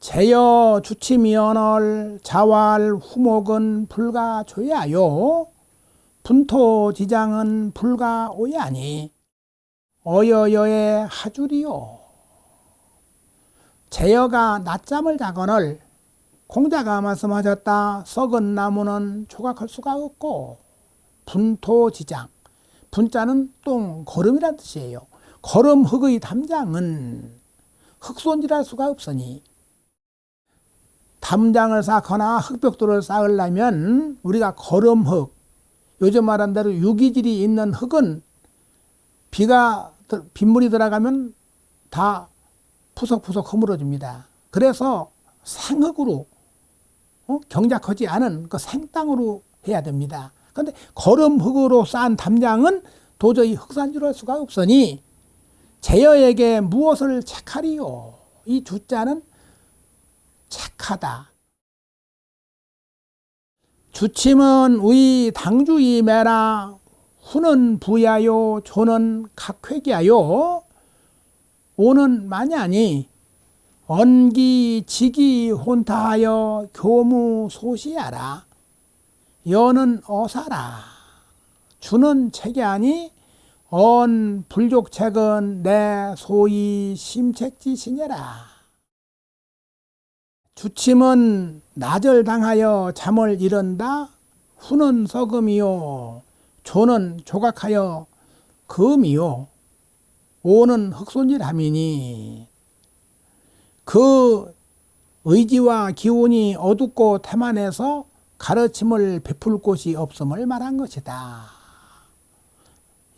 제여 주치미언을 자왈 후목은 불가 조야요. 분토지장은 불가 오야니. 어여여의 하주리요. 제여가 낮잠을 자거늘 공자가 말씀하셨다. 썩은 나무는 조각할 수가 없고 분토지장 분자는 똥 거름이란 뜻이에요 거름 흙의 담장은 흙손질할 수가 없으니 담장을 쌓거나 흙벽돌을 쌓으려면 우리가 거름흙, 요즘 말한 대로 유기질이 있는 흙은 비가 들- 빗물이 들어가면 다 푸석푸석 허물어집니다. 그래서 생흙으로 어? 경작하지 않은 그 생땅으로 해야 됩니다. 그런데 거름흙으로 쌓은 담장은 도저히 흙산지할 수가 없으니 제여에게 무엇을 책하리요? 이 주자는 착하다. 주침은 의 당주이 매라 후는 부야요 조는 각회기야요 오는 마냐니 언기 지기 혼타하여 교무 소시하라 여는 어사라 주는 책이 아니 언 불족책은 내 소위 심책지시녀라 주침은 나절 당하여 잠을 이른다. 후는 서금이요. 조는 조각하여 금이요. 오는 흑손질함이니 그 의지와 기운이 어둡고 태만해서 가르침을 베풀 곳이 없음을 말한 것이다.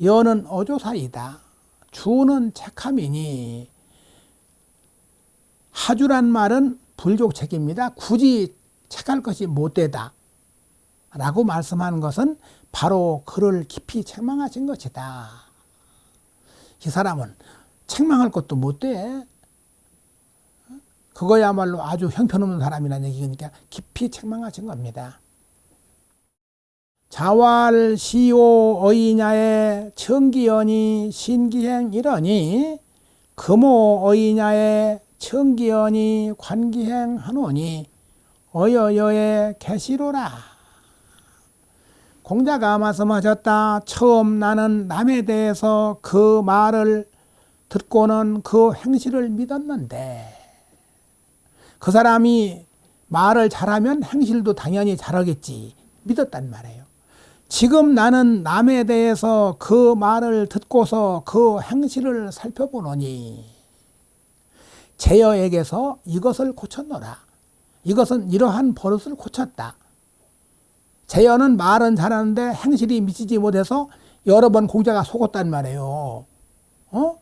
여는 어조사이다. 주는 책함이니 하주란 말은 불족책입니다. 굳이 책할 것이 못되다. 라고 말씀하는 것은 바로 그를 깊이 책망하신 것이다. 이 사람은 책망할 것도 못 돼. 그거야말로 아주 형편없는 사람이라는 얘기니까 깊이 책망하신 겁니다. 자왈 시오 어이냐의 청기연이 신기행 이러니 금오 어이냐의 청기연이 관기행 하노니 어여여의 계시로라. 공자가 말씀하셨다. 처음 나는 남에 대해서 그 말을 듣고는 그 행실을 믿었는데 그 사람이 말을 잘하면 행실도 당연히 잘하겠지 믿었단 말이에요. 지금 나는 남에 대해서 그 말을 듣고서 그 행실을 살펴보노니 제여에게서 이것을 고쳤노라. 이것은 이러한 버릇을 고쳤다. 제여는 말은 잘하는데 행실이 미치지 못해서 여러 번 공자가 속았단 말이에요. 어?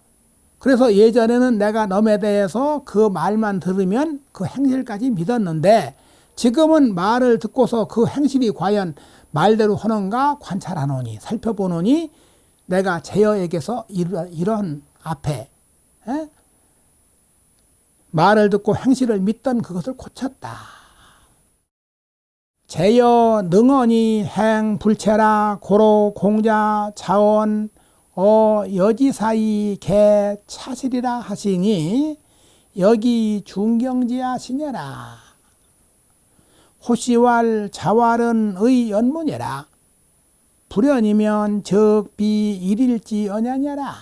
그래서 예전에는 내가 넘에 대해서 그 말만 들으면 그 행실까지 믿었는데 지금은 말을 듣고서 그 행실이 과연 말대로 하는가 관찰하노니 살펴보노니 내가 제여에게서 이런 앞에 에? 말을 듣고 행실을 믿던 그것을 고쳤다. 제여 능언이 행 불체라 고로 공자 자원 어 여지사이 개 차실이라 하시니 여기 중경지하시녀라. 호시왈 자왈은 의 연문이라. 불연이면 적비 일일지 언야냐라.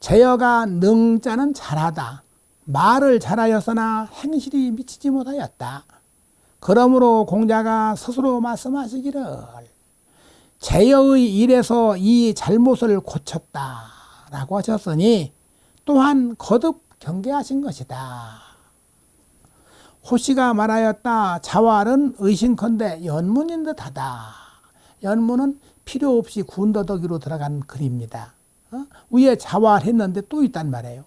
제여가 능자는 잘하다. 말을 잘하였으나 행실이 미치지 못하였다. 그러므로 공자가 스스로 말씀하시기를 제여의 일에서 이 잘못을 고쳤다. 라고 하셨으니 또한 거듭 경계하신 것이다. 호시가 말하였다. 자활은 의심컨대 연문인 듯하다. 연문은 필요 없이 군더더기로 들어간 글입니다. 어? 위에 자활했는데 또 있단 말이에요.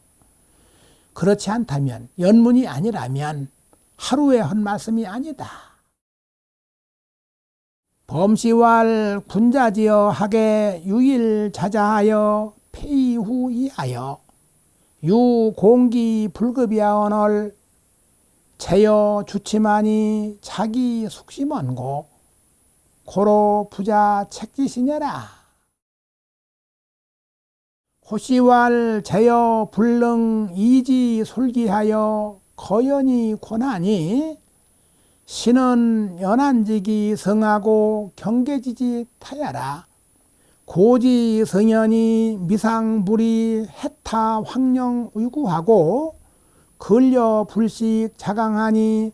그렇지 않다면 연문이 아니라면 하루에 한 말씀이 아니다. 범시왈 군자지어 하게 유일 자자하여 폐이후 이하여 유공기 불급이하오늘 제여 주치마니 자기 숙심언고 고로 부자 책지시녀라. 호시왈 제여 불능 이지 솔기하여 거연이 고나니 신은 연한지기 성하고 경계지지 타야라 고지 성현이 미상불이 해타 황령 의구하고 근려 불식 자강하니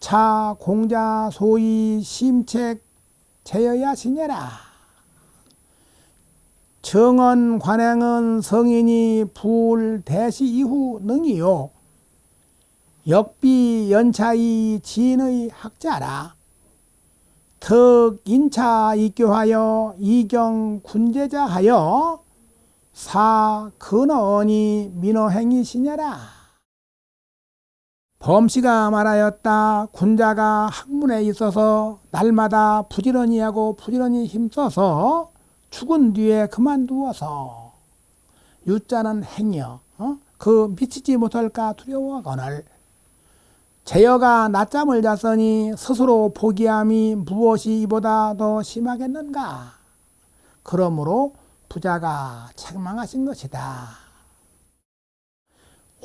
차 공자 소위 심책 제여야 시녀라. 정언 관행은 성인이 불 대시 이후 능이요. 역비 연차이 진의 학자라. 덕 인차 이교하여 이경 군제자하여 사 근어언이 민어행이 시냐라 범씨가 말하였다. 군자가 학문에 있어서 날마다 부지런히 하고 부지런히 힘써서 죽은 뒤에 그만두어서 유자는 행여 어? 그 미치지 못할까 두려워하거늘. 제여가 낮잠을 잤으니 스스로 포기함이 무엇이 이보다 더 심하겠는가? 그러므로 부자가 책망하신 것이다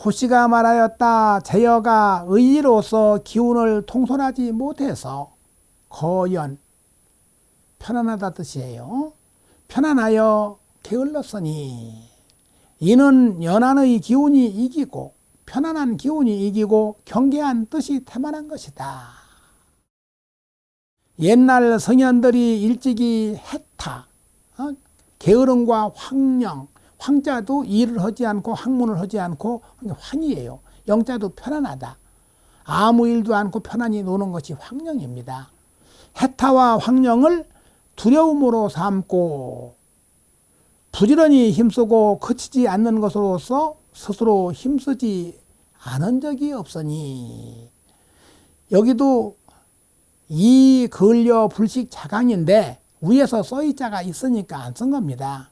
호씨가 말하였다 제여가 의리로서 기운을 통솔하지 못해서 거연 편안하다 뜻이에요 편안하여 게을렀으니 이는 연한의 기운이 이기고 편안한 기운이 이기고 경계한 뜻이 태만한 것이다. 옛날 성현들이 일찍이 해타, 어? 게으름과 황령, 황자도 일을 하지 않고 학문을 하지 않고 황이에요. 영자도 편안하다. 아무 일도 않고 편안히 노는 것이 황령입니다. 해타와 황령을 두려움으로 삼고 부지런히 힘쓰고 그치지 않는 것으로서 스스로 힘쓰지 않은 적이 없으니 여기도 이 근려 불식 자강인데 위에서 써있자가 있으니까 안 쓴 겁니다.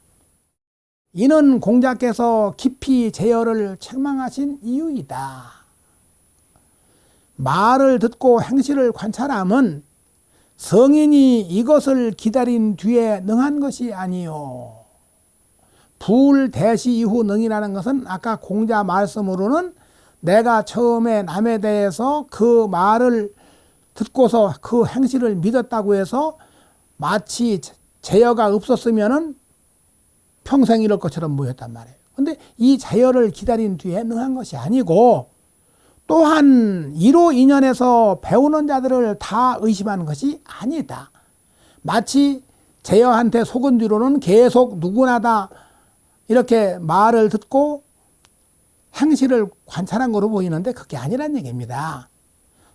이는 공자께서 깊이 제어를 책망하신 이유이다. 말을 듣고 행실을 관찰함은 성인이 이것을 기다린 뒤에 능한 것이 아니요. 불 대시 이후 능이라는 것은 아까 공자 말씀으로는 내가 처음에 남에 대해서 그 말을 듣고서 그 행실을 믿었다고 해서 마치 제어가 없었으면은 평생 이럴 것처럼 보였단 말이에요. 근데 이 제어를 기다린 뒤에 능한 것이 아니고 또한 이로 인연에서 배우는 자들을 다 의심하는 것이 아니다. 마치 제어한테 속은 뒤로는 계속 누구나 다 이렇게 말을 듣고 행실을 관찰한 거로 보이는데 그게 아니란 얘기입니다.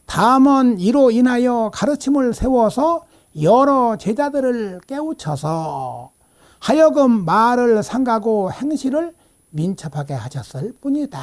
다음은 이로 인하여 가르침을 세워서 여러 제자들을 깨우쳐서 하여금 말을 삼가고 행실을 민첩하게 하셨을 뿐이다.